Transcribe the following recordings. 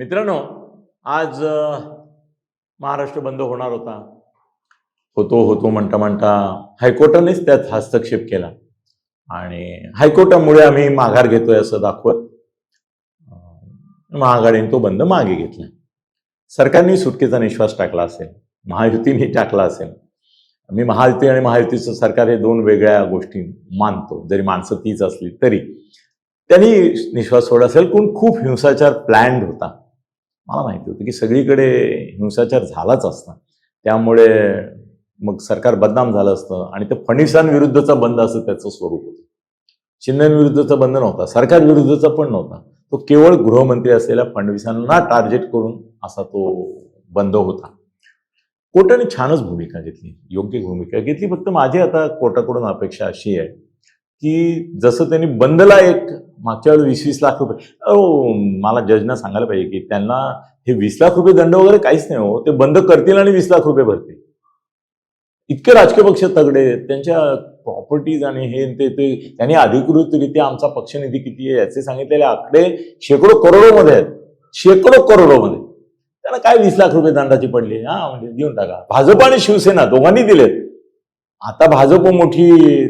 मित्रांनो आज महाराष्ट्र बंद होणार होता. होतो होतो म्हणता म्हणता हायकोर्टानेच त्यात हस्तक्षेप केला. आणि हायकोर्टामुळे आम्ही माघार घेतोय असं दाखवत महाआघाडीने तो बंद मागे घेतला. सरकारने सुटकेचा निश्वास टाकला असेल महायुतीने टाकला असेल. मी महायुती आणि महायुतीचं सरकार हे दोन वेगळ्या गोष्टी मानतो. जरी माणसं तीच असली तरी. त्यांनी निश्वास सोडला असेल पण खूप हिंसाचार प्लॅन्ड होता. मला माहिती होतं की सगळीकडे हिंसाचार झालाच असता. त्यामुळे मग सरकार बदनाम झालं असतं आणि ते फणिसांविरुद्धचा बंद असं त्याचं स्वरूप होतं. शिंदेविरुद्धचा बंद नव्हता सरकार विरुद्धचा पण नव्हता. तो केवळ गृहमंत्री असलेल्या फडणवीसांना टार्गेट करून असा तो बंद होता. कोर्टाने छानच भूमिका घेतली योग्य भूमिका घेतली. फक्त माझी आता कोर्टाकडून अपेक्षा अशी आहे की जसं त्यांनी बंदला एक मागच्या वेळी वीस वीस लाख रुपये. अहो मला जजना सांगायला पाहिजे की त्यांना हे वीस लाख रुपये दंड वगैरे काहीच नाही हो. ते बंद करतील आणि वीस लाख रुपये भरतील. इतके राजकीय पक्ष तगडे आहेत, त्यांच्या प्रॉपर्टीज आणि हे ते ते त्यांनी अधिकृतरित्या आमचा पक्षनिधी किती आहे याचे सांगितलेले आकडे शेकडो करोडोमध्ये आहेत. शेकडो करोडोमध्ये त्यांना काय वीस लाख रुपये दंडाची पडली? हा म्हणजे देऊन टाका. भाजप आणि शिवसेना दोघांनी दिलेत. आता भाजप मोठी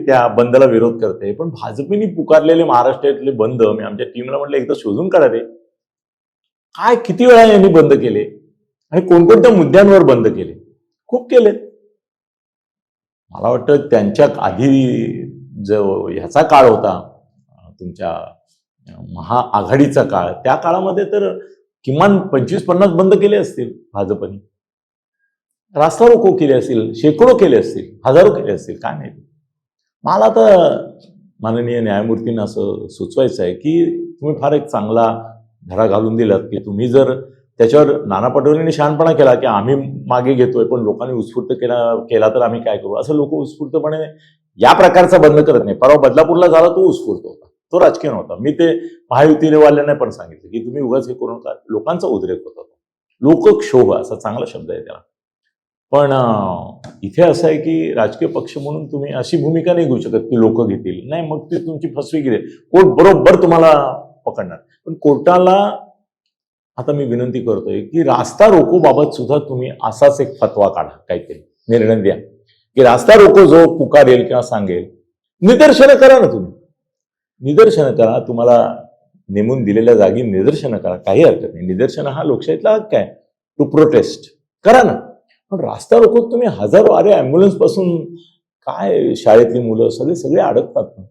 त्या बंदला विरोध करते पण भाजपने पुकारलेले महाराष्ट्रातले बंद मी आमच्या टीमला म्हटलं एकदा शोधून काढा रे काय किती वेळा यांनी बंद केले? आणि कोणकोणत्या मुद्द्यांवर बंद केले? खूप केले. मला वाटतं त्यांच्या आधी जो ह्याचा काळ होता तुमच्या महाआघाडीचा काळ त्या काळामध्ये तर किमान पंचवीस पन्नास बंद केले असतील भाजपने. रास्ता रोको केले असतील शेकडो केले असतील हजारो केले असतील काय माहिती. मला तर माननीय न्यायमूर्तींना असं सुचवायचं आहे की तुम्ही फार एक चांगला धडा घालून दिलात की तुम्ही जर त्याच्यावर नाना पटोलेंनी शहाणपणा केला की आम्ही मागे घेतोय पण लोकांनी उत्स्फूर्त केला केला तर आम्ही काय करू? असं लोक उत्स्फूर्तपणे या प्रकारचा बंद करत नाही. परवा बदलापूरला झाला तो उत्स्फूर्त होता. तो राजकीय नव्हता. मी ते महायुतीवाल्यांना पण सांगितलं की तुम्ही उगाच हे करू नका लोकांचा उद्रेक होता तो लोकक्षोभ असा चांगला शब्द आहे त्याला. पण इथे असं आहे की राजकीय पक्ष म्हणून तुम्ही अशी भूमिका नाही घेऊ शकत की लोक घेतील. नाही मग ती तुमची फसवी कोर्ट बरोबर तुम्हाला पकडणार. पण कोर्टाला आता मी विनंती करतोय की रास्ता रोको बाबत सुद्धा तुम्ही असाच एक फतवा काढा काहीतरी. निर्णय द्या. की रास्ता रोको जो पुकारेल किंवा सांगेल निदर्शनं करा ना तुम्ही. निदर्शनं करा. तुम्हाला नेमून दिलेल्या जागी निदर्शनं करा. काही हरकत नाही. निदर्शनं हा लोकशाहीतला हक्क आहे. टू प्रोटेस्ट करा ना. पण रास्ता रोको तुम्ही हजारो अरे ॲम्ब्युलन्सपासून काय शाळेतली मुलं सगळे सगळे अडकतात ना.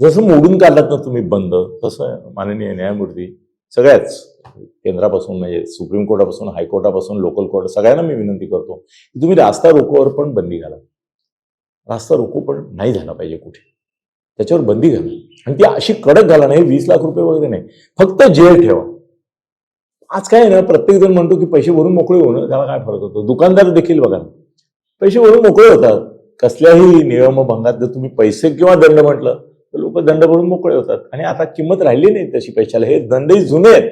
जसं मोडून काढलात ना तुम्ही बंद तसं माननीय न्यायमूर्ती सगळ्याच केंद्रापासून म्हणजे सुप्रीम कोर्टापासून हायकोर्टापासून लोकल कोर्ट सगळ्यांना मी विनंती करतो की तुम्ही रास्ता रोकोवर पण बंदी घाला. रास्ता रोको पण नाही झाला पाहिजे कुठे. त्याच्यावर बंदी घाला. आणि ती अशी कडक घाला नाही वीस लाख रुपये वगैरे नाही. फक्त जेल ठेवा. आज काय ना प्रत्येक जण म्हणतो की पैसे भरून मोकळे होणं त्याला काय फरक होतो? दुकानदार देखील बघा. पैसे भरून मोकळे होतात. कसल्याही नियमभंगात जर तुम्ही पैसे किंवा दंड म्हटलं तर लोक दंड भरून मोकळे होतात. आणि आता किंमत राहिली नाही तशी पैशाला. हे दंडही जुने आहेत.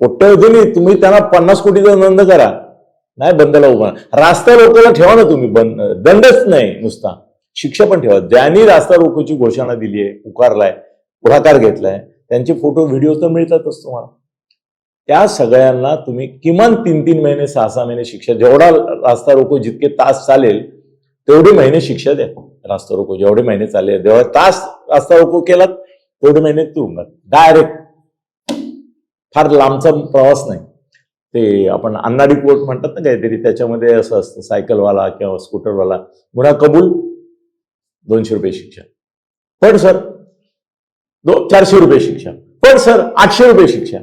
कोट्यवधीने तुम्ही त्यांना पन्नास कोटीचा दंड करा. नाही बंदला उभा रास्ता रोकोला ठेवा ना तुम्ही. बंद दंडच नाही नुसता. शिक्षा पण ठेवा. ज्यांनी रास्ता रोकोची घोषणा दिली आहे पुकारलाय पुढाकार घेतलाय त्यांचे फोटो व्हिडिओ तर मिळतातच तुम्हाला. त्या सगळ्यांना तुम्ही किमान तीन तीन महिने सहा सहा महिने शिक्षा जेवढा रास्ता रोको जितके तास चालेल तेवढे महिने शिक्षा द्या. रास्ता रोको जेवढे महिने चालेल जेवढा तास रास्ता रोको केलात तेवढे महिने तुरुंगात. डायरेक्ट फार लांबचा प्रवास नाही. ते आपण अन्नाडी कोर्ट म्हणतात ना काहीतरी त्याच्यामध्ये असं असतं सायकलवाला किंवा स्कूटरवाला गुन्हा कबूल दोनशे रुपये शिक्षा. पण सर दो चारशे रुपये शिक्षा. पण सर आठशे रुपये शिक्षा.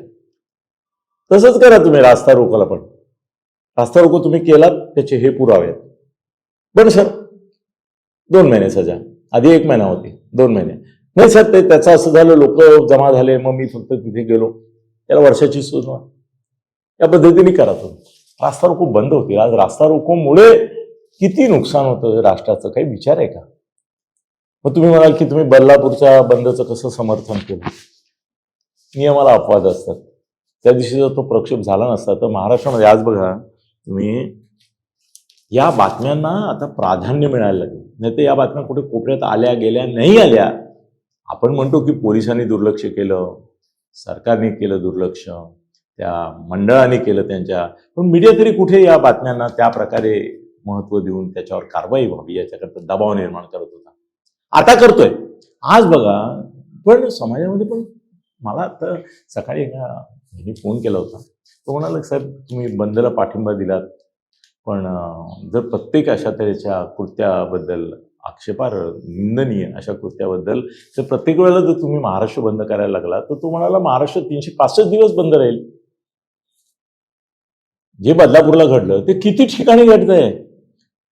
तसंच करा तुम्ही रास्ता रोकोला पण. रास्ता रोको तुम्ही केलात त्याचे हे पुरावे आहेत. पण सर. दोन महिने सजा. आधी एक महिना होती. दोन महिने. नाही सर ते त्याचं असं झालं लोक जमा झाले मग मी फक्त तिथे गेलो. त्याला वर्षाची सूचना या पद्धतीने करा तुम्ही. रास्ता रोको बंद होती. आज रास्ता रोकोमुळे किती नुकसान होतं राष्ट्राचं? काही विचार आहे का? मग तुम्ही म्हणाल की तुम्ही बल्लापूरच्या बंदचं कसं समर्थन केलं? नियमाला अपवाद असतात. त्या दिवशी जर तो प्रक्षेप झाला नसता तर महाराष्ट्रामध्ये आज बघा तुम्ही या बातम्यांना आता प्राधान्य मिळायला लागेल. नाही तर या बातम्या कुठे कोपऱ्यात आल्या गेल्या नाही आल्या. आपण म्हणतो की पोलिसांनी दुर्लक्ष केलं सरकारने केलं दुर्लक्ष त्या मंडळाने केलं त्यांच्या. पण मीडिया तरी कुठे या बातम्यांना त्या प्रकारे महत्त्व देऊन त्याच्यावर कारवाई व्हावी याच्याकरता दबाव निर्माण करत होता. आता करतोय. आज बघा पण समाजामध्ये पण मला तर सकाळी एका यांनी फोन केला होता. तो म्हणाला साहेब तुम्ही बंदला पाठिंबा दिलात पण जर प्रत्येक अशा तऱ्हेच्या कृत्याबद्दल आक्षेपार्ह निंदनीय अशा कृत्याबद्दल तर प्रत्येक वेळेला जर तुम्ही महाराष्ट्र बंद करायला लागला तर तो म्हणाला महाराष्ट्र तीनशे पासष्ट दिवस बंद राहील. जे बदलापूरला घडलं ते किती ठिकाणी घडतंय?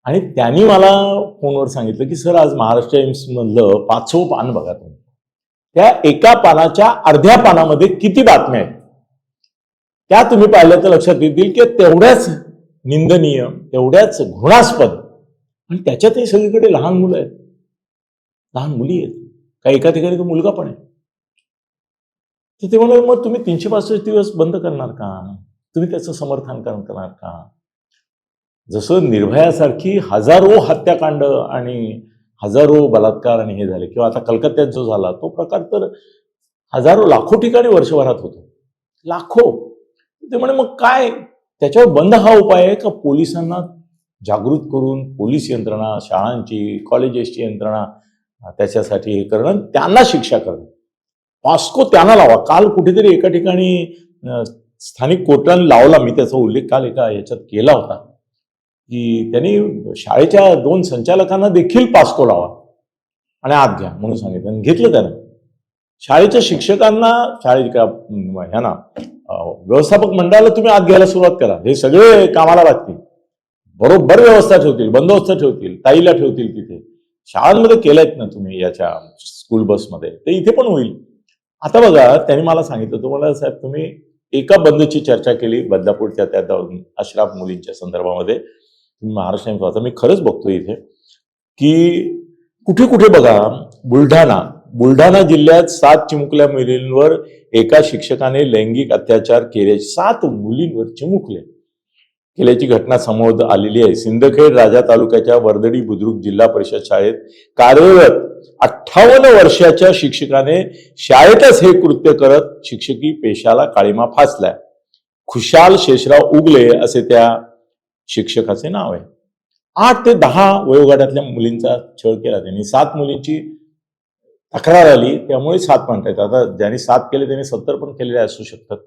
आणि त्यांनी मला फोनवर सांगितलं की सर आज महाराष्ट्र एम्स मधलं पाचवं पान बघा तुम्ही. त्या एका पानाच्या अर्ध्या पानामध्ये किती बातम्या आहेत? त्या तुम्ही पाहिलं तर लक्षात येतील की तेवढ्याच निंदनीय तेवढ्याच घृणास्पद. आणि त्याच्यातही सगळीकडे लहान मुलं आहेत. लहान मुली आहेत. काही एका ठिकाणी तो मुलगा पण आहे. तर ते म्हणाले मग तुम्ही तीनशे पासष्ट दिवस बंद करणार का? तुम्ही त्याचं समर्थन करणार का? जसं निर्भयासारखी हजारो हत्याकांड आणि हजारो बलात्कार आणि हे झाले किंवा आता कलकत्त्यात जो झाला तो प्रकार तर हजारो लाखो ठिकाणी वर्षभरात होतो. लाखो. ते म्हणे मग काय? त्याच्यावर बंद हा उपाय आहे का? पोलिसांना जागृत करून पोलीस यंत्रणा शाळांची कॉलेजेसची यंत्रणा त्याच्यासाठी हे करणं त्यांना शिक्षा करणं. पास्को त्यांना लावा. काल कुठेतरी एका ठिकाणी स्थानिक कोर्टाने लावला. मी त्याचा उल्लेख काल एका याच्यात केला होता की त्यांनी शाळेच्या दोन संचालकांना देखील पास्को लावा आणि आत घ्या म्हणून सांगितलं आणि घेतलं त्यानं. शाळेच्या शिक्षकांना शाळेच्या ह्यांना व्यवस्थापक मंडळाला तुम्ही आत घ्यायला सुरुवात करा. हे सगळे कामाला लागतील. बरोबर व्यवस्था ठेवतील बंदोबस्त ठेवतील ताईला ठेवतील तिथे. शाळांमध्ये केल्यात ना तुम्ही याच्या स्कूल बसमध्ये? ते इथे पण होईल. आता बघा त्यांनी मला सांगितलं तुम्हाला साहेब तुम्ही एका बंदची चर्चा केली बदलापूरच्या त्या दोन अशराफ मुलींच्या संदर्भामध्ये. तुम्ही महाराष्ट्र मी खरंच बघतो इथे की कुठे कुठे बघा बुलढाणा बुलढाणा जिल्ह्यात सात चिमुकल्या मुलींवर एका शिक्षकाने लैंगिक अत्याचार केले. सात मुलींवर चिमुकले. केल्याची घटना समोर आलेली आहे. सिंदखेड राजा तालुक्याच्या वर्दडी बुद्रुक जिल्हा परिषद शाळेत कार्यरत अठ्ठावन्न वर्षाच्या शिक्षकाने शाळेतच हे कृत्य करत शिक्षकी पेशाला काळीमा फासलाय. खुशाल शेषराव उगले असे त्या शिक्षकाचे नाव आहे. आठ ते दहा वयोगटातल्या मुलींचा छळ केला त्यांनी. सात मुलींची तक्रार आली त्यामुळे सात येतात आता ज्यांनी सात केले त्याने सत्तर पण केलेले असू शकतात.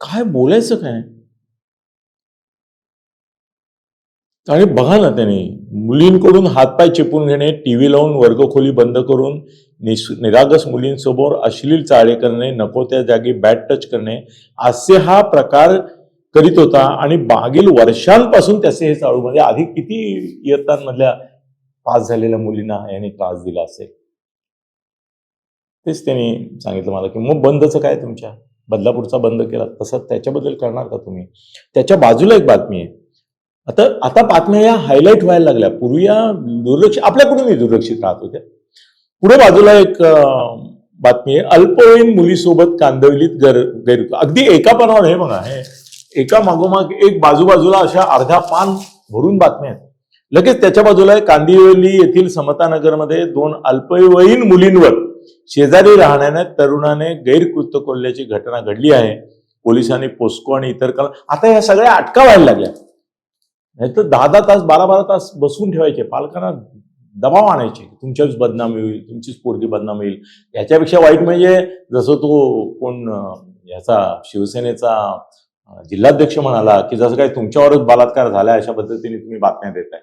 काय बोलायचं काय? आणि बघा ना त्यांनी मुलींकडून हातपाय चिपून घेणे टीव्ही लावून वर्गखोली बंद करून निरागस मुलींसमोर अश्लील चाळे करणे नको त्या जागी बॅट टच करणे असे हा प्रकार करीत होता. आणि मागील वर्षांपासून त्याचे हे चालू म्हणजे आधी किती इयत्तांमधल्या पास झालेल्या मुलींना याने त्रास दिला असेल. तेच त्यांनी सांगितलं मला की मग बंदचं काय तुमच्या? बदलापूरचा बंद केला तसं त्याच्याबद्दल करणार का तुम्ही? त्याच्या बाजूला एक बातमी आहे. आता आता बातम्या या हायलाईट व्हायला लागल्या. पूर्वी या दुर्लक्ष आपल्याकडूनही दुर्लक्षित राहत होत्या. पुढे बाजूला एक बातमी आहे. अल्पवयीन मुलीसोबत कांदवलीत गर गैर अगदी एका पानावर हे बघा हे एका मागोमाग एक बाजूबाजूला अशा अर्ध्या पान भरून बातम्या आहेत. लगेच त्याच्या बाजूला कांदिवली येथील समतानगरमध्ये दोन अल्पवयीन मुलींवर शेजारी राहण्याने तरुणाने गैरकृत्य कोल्ल्याची घटना घडली आहे. पोलिसांनी पोस्को आणि इतर कला आता या सगळ्या अटका व्हायला लागल्या. नाही तर दहा दहा तास बारा बारा तास बसून ठेवायचे पालकांना दबाव आणायचे तुमच्याच बदनामी होईल तुमचीच पोरगी बदनामी होईल. याच्यापेक्षा वाईट म्हणजे जसं तो कोण याचा शिवसेनेचा जिल्हाध्यक्ष म्हणाला की जसं काय तुमच्यावरच बलात्कार झाला अशा पद्धतीने तुम्ही बातम्या देत आहे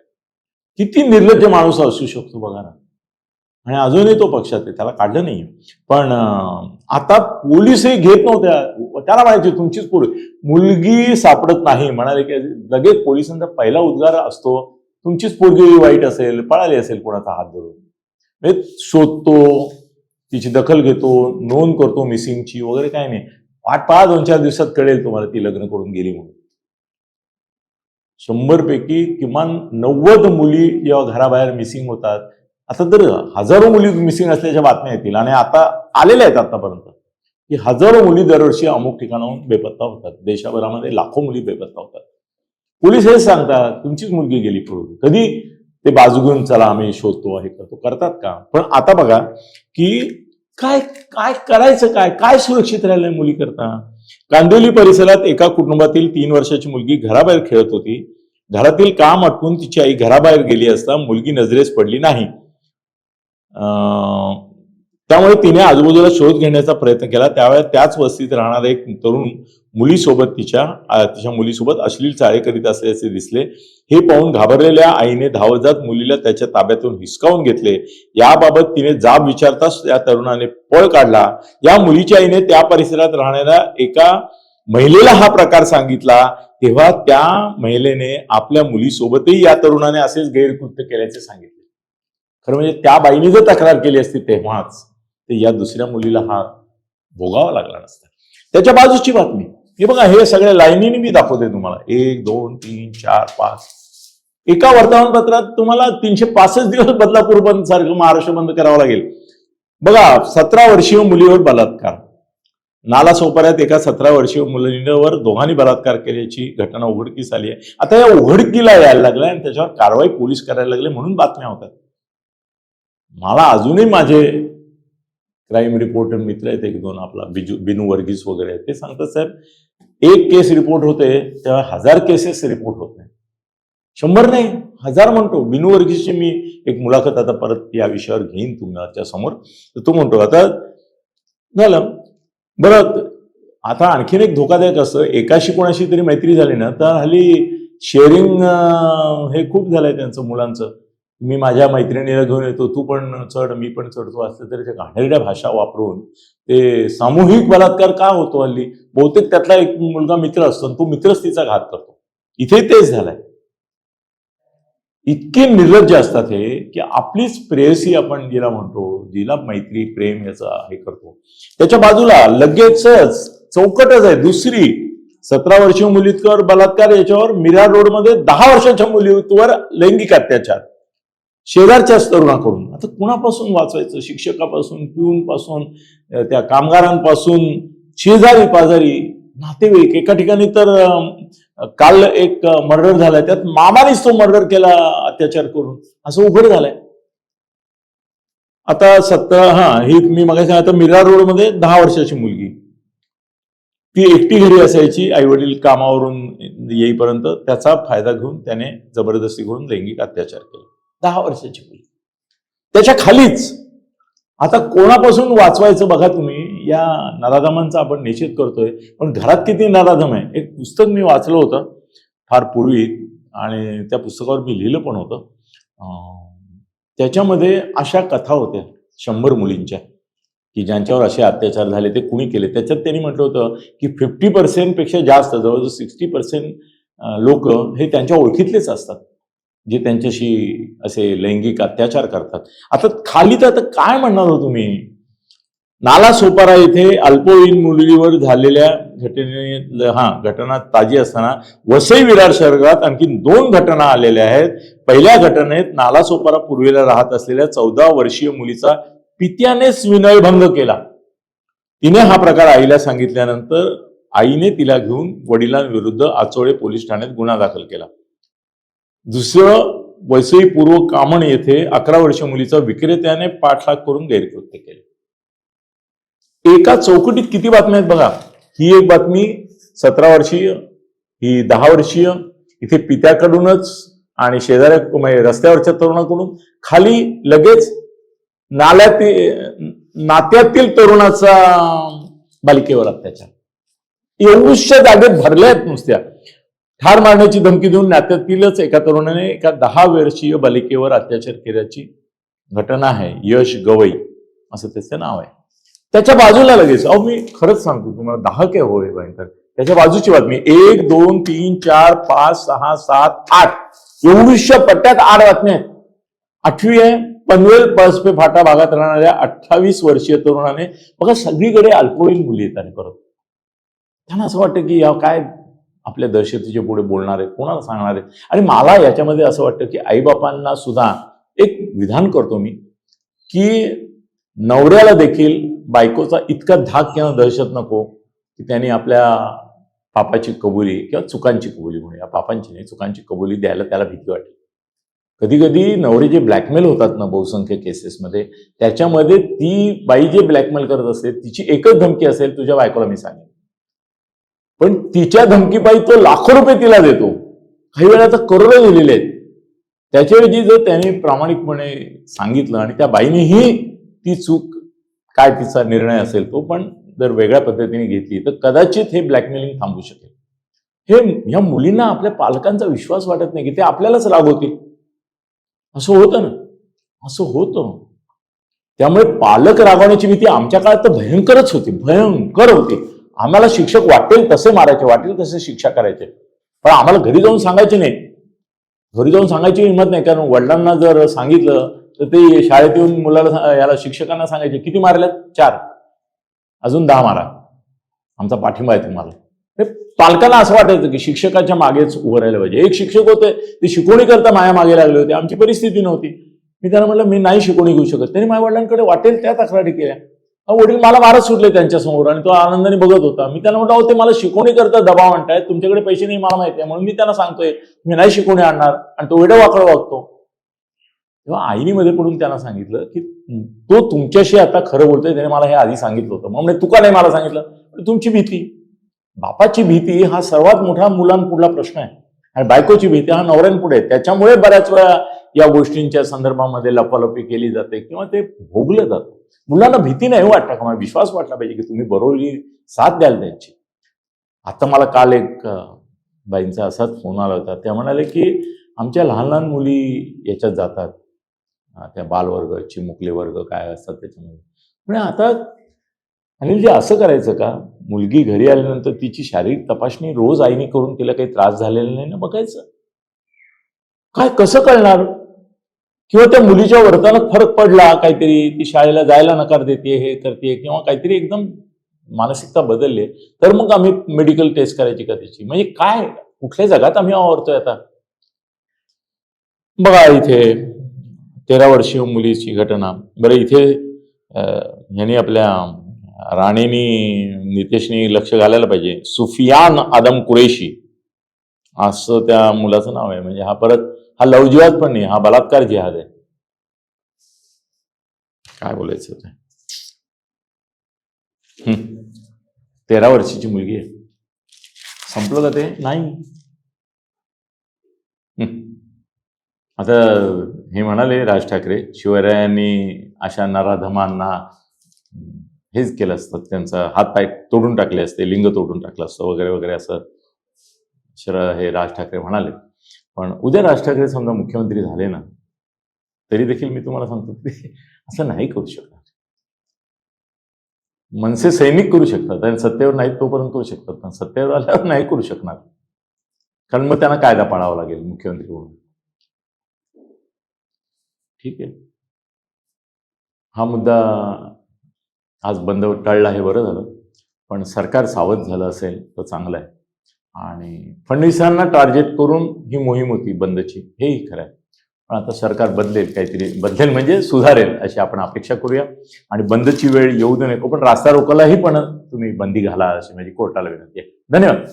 किती निर्लज्ज माणूस असू शकतो बघा ना. आणि अजूनही तो पक्षात आहे त्याला काढलं नाही पण आता पोलीसही घेत नव्हत्या. त्याला माहिती तुमचीच पोरगी मुलगी सापडत नाही म्हणाले की लगेच पोलिसांचा पहिला उद्गार असतो तुमचीच पोरगी वाईट असेल पळाली असेल कोणाचा हात धरून. म्हणजे शोधतो तिची दखल घेतो नोंद करतो मिसिंगची वगैरे काय नाही. वाट पहा दोन चार दिवसात कळेल तुम्हाला ती लग्न करून गेली म्हणून. शंभर पैकी किमान नव्वद मुली जेव्हा घराबाहेर मिसिंग होतात. आता तर हजारो मुली मिसिंग असल्याच्या बातम्या येतील आणि आता आलेल्या आहेत आतापर्यंत. की हजारो मुली दरवर्षी अमुक ठिकाणाहून बेपत्ता होतात. देशाभरामध्ये लाखो मुली बेपत्ता होतात. पोलीस हेच सांगतात तुमचीच मुलगी गेली पूर्वी कधी ते बाजू घेऊन चला आम्ही शोधतो हे करतो. करतात का? पण आता बघा की काय काय करायचं काय काय सुरक्षित राहिलंय मुली करता? कांदिवली परिसरात एका कुटुंबातील तीन वर्षाची मुलगी घराबाहेर खेळत होती. घरातील काम आटपून तिची आई घराबाहेर गेली असता मुलगी नजरेस पडली नाही. अं, त्यामुळे तिने आजूबाजूला शोध घेण्याचा प्रयत्न केला. त्यावेळेस त्याच वस्तीत राहणारा एक तरुण मुलीसोबत तिच्या तिच्या मुलीसोबत अश्लील चाळे करीत असल्याचे दिसले. हे पाहून घाबरलेल्या आईने धावत जात मुलीला त्याच्या ताब्यातून हिसकावून घेतले. याबाबत तिने जाब विचारताच त्या तरुणाने पळ काढला. या मुलीच्या आईने त्या परिसरात राहणाऱ्या एका महिलेला हा प्रकार सांगितला. तेव्हा त्या महिलेने आपल्या मुलीसोबतही या तरुणाने असेच गैरकृत्य केल्याचे सांगितले. खरं म्हणजे त्या बाईने जर तक्रार केली असती तेव्हाच. ते या दुसऱ्या मुलीला हा भोगावा लागला नसता. त्याच्या बाजूची बातमी. हे बघा हे सगळ्या लाईनीने मी दाखवते तुम्हाला. एक दोन तीन चार पाच. एका वर्तमानपत्रात तुम्हाला तीनशे पासष्ट दिवस बदलापूर बंद सारखं महाराष्ट्र बंद करावं लागेल. बघा सतरा वर्षीय मुलीवर बलात्कार. नाला सोपाऱ्यात एका सतरा वर्षीय मुलीवर दोघांनी बलात्कार केल्याची घटना उघडकीस आली आहे. आता या उघडकीला यायला लागल्या आणि त्याच्यावर कारवाई पोलीस करायला लागले म्हणून बातम्या होतात. मला अजूनही माझे क्राईम रिपोर्टर मित्र आहेत एक दोन आपला बिजू बिनू वर्गीस वगैरे आहेत ते सांगतात साहेब एक केस रिपोर्ट होते तेव्हा हजार केसेस रिपोर्ट होत नाही शंभर नाही हजार म्हणतो. बिनू वर्गीसची मी एक मुलाखत आता परत या विषयावर घेईन तुमच्यासमोर. तर तो म्हणतो आता झालं. बरं आता आणखीन एक धोकादायक असं एकाशी कोणाशी तरी मैत्री झाली ना तर हल्ली शेअरिंग हे खूप झालंय त्यांचं मुलांचं. मी माझ्या मैत्रिणीला घेऊन येतो तू पण चढ मी पण चढतो असं तरी त्या घाणेरड्या भाषा वापरून ते सामूहिक बलात्कार का होतो हल्ली? बहुतेक त्यातला एक मुलगा मित्र असतो तो मित्रच तिचा घात करतो. इथे तेच झालंय. इतके निर्लज्ज असतात हे की आपलीच प्रेयसी आपण जिला म्हणतो जिला मैत्री प्रेम याचा हे करतो. त्याच्या बाजूला लगेचच चौकटच आहे. दुसरी सतरा वर्षीय मुलीवर बलात्कार याच्यावर मिरा रोडमध्ये दहा वर्षाच्या मुलीवर लैंगिक अत्याचार. शेजारच्याच तरुणाकडून. आता कुणापासून वाचवायचं? शिक्षकापासून पिऊन पासून त्या कामगारांपासून शेजारी पाजारी नातेवाईक. एका ठिकाणी तर काल एक मर्डर झालाय. त्यात मामानेच तो मर्डर केला अत्याचार करून. असं उघड झालंय. आता सत्ता हा ही मी मग आता मीरा रोडमध्ये दहा वर्षाची मुलगी. ती एकटी घरी असायची आई वडील कामावरून येईपर्यंत त्याचा फायदा घेऊन त्याने जबरदस्ती करून लैंगिक अत्याचार केला. दहा वर्षाची मुलगी. त्याच्या खालीच आता कोणापासून वाचवायचं बघा तुम्ही या नराधमांचा आपण निषेध करतोय पण घरात किती नराधम आहे? एक पुस्तक मी वाचलं होतं फार पूर्वी आणि त्या पुस्तकावर मी लिहिलं पण होतं. त्याच्यामध्ये अशा कथा होत्या शंभर मुलींच्या की ज्यांच्यावर असे अत्याचार झाले ते कुणी केले? त्याच्यात त्यांनी म्हटलं होतं की फिफ्टी पर्सेंटपेक्षा जास्त जवळजवळ सिक्स्टी पर्सेंट लोक हे त्यांच्या ओळखीतलेच असतात. जे त्यांच्याशी असे लैंगिक अत्याचार करतात. आता खाली तर आता काय म्हणणार हो तुम्ही? नाला सोपारा येथे अल्पवयीन मुलीवर झालेल्या घटने हा घटना ताजी असताना वसई विरार शहरात आणखी दोन घटना आलेल्या आहेत. पहिल्या घटनेत नाला सोपारा पूर्वेला राहत असलेल्या चौदा वर्षीय मुलीचा पित्यानेच विनयभंग केला. तिने हा प्रकार आईला सांगितल्यानंतर आईने तिला घेऊन वडिलांविरुद्ध आचोळे पोलीस ठाण्यात गुन्हा दाखल केला. दुसरं वसई पूर्व कामण येथे अकरा वर्ष मुलीचा विक्रेत्याने पाठलाग करून गैरकृत्य केले. एका चौकटीत किती बातम्या आहेत बघा. ही एक बातमी सतरा वर्षीय ही दहा वर्षीय इथे पित्याकडूनच आणि शेजाऱ्या म्हणजे रस्त्यावरच्या तरुणाकडून. खाली लगेच नाल्यातील नात्यातील तरुणाचा बालिकेवर अत्याचार. एवढ्या जागेत भरल्या आहेत नुसत्या. ठार मारण्याची धमकी देऊन नात्यातीलच एका तरुणाने एका दहा वर्षीय बालिकेवर अत्याचार केल्याची घटना आहे. यश गवई असं त्याचं नाव आहे. त्याच्या बाजूला लगेच अहो मी खरंच सांगतो तुम्हाला दहा काय होय भयंकर. त्याच्या बाजूची बातमी एक दोन तीन चार पाच सहा सात आठ. एवढीशा पट्ट्यात आठ बातम्या आहेत. आठवी आहे पनवेल पळसपे फाटा भागात राहणाऱ्या अठ्ठावीस वर्षीय तरुणाने बघा सगळीकडे अल्पवयीन मुली येतात आणि परत. त्यांना असं वाटतं की या काय आपल्या दहशतीच्या पुढे बोलणार आहे कोणाला सांगणार? आहे आणि मला याच्यामध्ये असं वाटतं की आईबापांना सुद्धा एक विधान करतो मी की नवऱ्याला देखील बायकोचा इतका धाक किंवा दहशत नको की त्यांनी आपल्या पापाची कबुली किंवा चुकांची कबुली म्हणूया पापांची नाही चुकांची कबुली द्यायला त्याला भीती वाटते कधी कधी नवरे जे ब्लॅकमेल होतात ना बहुसंख्य केसेसमध्ये त्याच्यामध्ये ती बाई जे ब्लॅकमेल करत असते तिची एकच धमकी असेल तुझ्या बायकोला मी सांगेन. पण तिच्या धमकीपायी तो लाखो रुपये तिला देतो. काही वेळा तर करोडो दिलेले आहेत. त्याच्याऐवजी जर त्याने प्रामाणिकपणे सांगितलं आणि त्या बाईनेही ती चूक काय तिचा निर्णय असेल तो पण जर वेगळ्या पद्धतीने घेतली तर कदाचित हे ब्लॅकमेलिंग थांबू शकेल. हे या मुलींना आपल्या पालकांचा विश्वास वाटत नाही की ते आपल्यालाच रागवतील असं होतं ना? असं होतं. त्यामुळे पालक रागवण्याची भीती आमच्या काळात तर भयंकरच होती. भयंकर होती. आम्हाला शिक्षक वाटेल तसे मारायचे वाटेल तसे शिक्षा करायचे. पण आम्हाला घरी जाऊन सांगायचे नाही घरी जाऊन सांगायची हिंमत नाही कारण वडिलांना जर सांगितलं तर ते शाळेत येऊन मुलाला याला शिक्षकांना सांगायचे किती मारल्यात? चार. अजून दहा मारा. आमचा पाठिंबा आहे तुम्हाला. हे पालकांना असं वाटायचं की शिक्षकाच्या मागेच उभं राहिलं पाहिजे. एक शिक्षक होते ते शिकवणी करता माया मागे लागले होते. आमची परिस्थिती नव्हती. मी त्यांना म्हटलं मी नाही शिकवणी घेऊ शकत. त्यांनी माझ्या वडिलांकडे वाटेल त्या तक्रारी केल्या. वडील मला मारत सुटले त्यांच्यासमोर आणि तो आनंदाने बघत होता. मी त्यांना म्हटलं ते मला शिकवणी करता दबाव म्हणताय तुमच्याकडे पैसे नाही मला माहिती आहे. म्हणून मी त्यांना सांगतोय मी नाही शिकवणी आणणार. आणि तो वेडं वाकडं वागतो. तेव्हा आईनी मध्ये पडून त्यांना सांगितलं की तो तुमच्याशी आता खरं बोलतोय. त्याने मला हे आधी सांगितलं होतं. मग म्हणजे तू का नाही मला सांगितलं? तुमची भीती. बापाची भीती हा सर्वात मोठा मुलांपुढला प्रश्न आहे. आणि बायकोची भीती हा नवऱ्यांपुढे आहे. त्याच्यामुळे बऱ्याच वेळा या गोष्टींच्या संदर्भामध्ये लपालपी केली जाते किंवा ते भोगलं जातं. मुलांना भीती नाही हो वाटता का? मला विश्वास वाटला पाहिजे की तुम्ही बरोबरी साथ द्याल त्यांची. आता मला काल एक बाईंचा असाच फोन आला होता. त्या म्हणाले की आमच्या लहान लहान मुली याच्यात जातात. त्या बालवर्ग चिमुकले वर्ग काय असतात त्याच्यामध्ये. म्हणजे आता अनिलजी असं करायचं का? मुलगी घरी आल्यानंतर तिची शारीरिक तपासणी रोज आईने करून तिला काही त्रास झालेला नाही ना बघायचं? काय कसं कळणार किंवा त्या मुलीच्या वर्तनात फरक पडला काहीतरी ती शाळेला जायला नकार देते हे करते किंवा काहीतरी एकदम मानसिकता बदलली तर मग आम्ही मेडिकल टेस्ट करायची का त्याची म्हणजे काय कुठल्या जगात आम्ही वावरतोय आता? बघा इथे तेरा वर्षीय मुलीची घटना. बरं इथे यांनी ह्यांनी आपल्या राणीनी नितेशनी लक्ष घालायला पाहिजे. सुफियान आदम कुरेशी. असं त्या मुलाचं नाव आहे. म्हणजे हा परत हा लव जिहाद पण नाही हा बलात्कार जिहाद आहे. काय बोलायचं ते? तेरा वर्षाची मुलगी आहे. संपलं का ते? नाही. आता हे म्हणाले राज ठाकरे शिवरायांनी अशा नराधमांना हेच केलं असतं त्यांचा हात पाय तोडून टाकले असते लिंग तोडून टाकलं असतं वगैरे वगैरे असं शर हे राज ठाकरे म्हणाले. पण उद्या राज ठाकरे समजा मुख्यमंत्री झाले ना तरी देखील मी तुम्हाला सांगतो ते असं नाही करू शकणार. मनसे सैनिक करू शकतात आणि सत्तेवर नाहीत तोपर्यंत करू शकतात पण सत्तेवर आल्यावर नाही करू शकणार. कारण मग त्यांना कायदा पाळावा लागेल मुख्यमंत्री म्हणून. ठीक आहे. हा मुद्दा आज बंद टळला हे बरं झालं पण सरकार सावध झालं असेल तर चांगलं आहे. आणि फडणवीसांना टार्गेट करून ही मोहीम होती बंदची. हेही खरं आहे. पण आता सरकार बदलेल काहीतरी बदलेल म्हणजे सुधारेल अशी आपण अपेक्षा करूया. आणि बंदची वेळ येऊ दे नको पण रास्ता रोकोलाही पण तुम्ही बंदी घाला अशी माझी कोर्टाला विनंती आहे. धन्यवाद.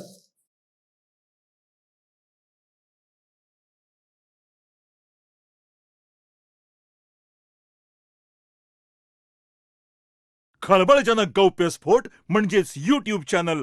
खळबळजनक गौप्यस्फोट म्हणजेच युट्यूब चॅनल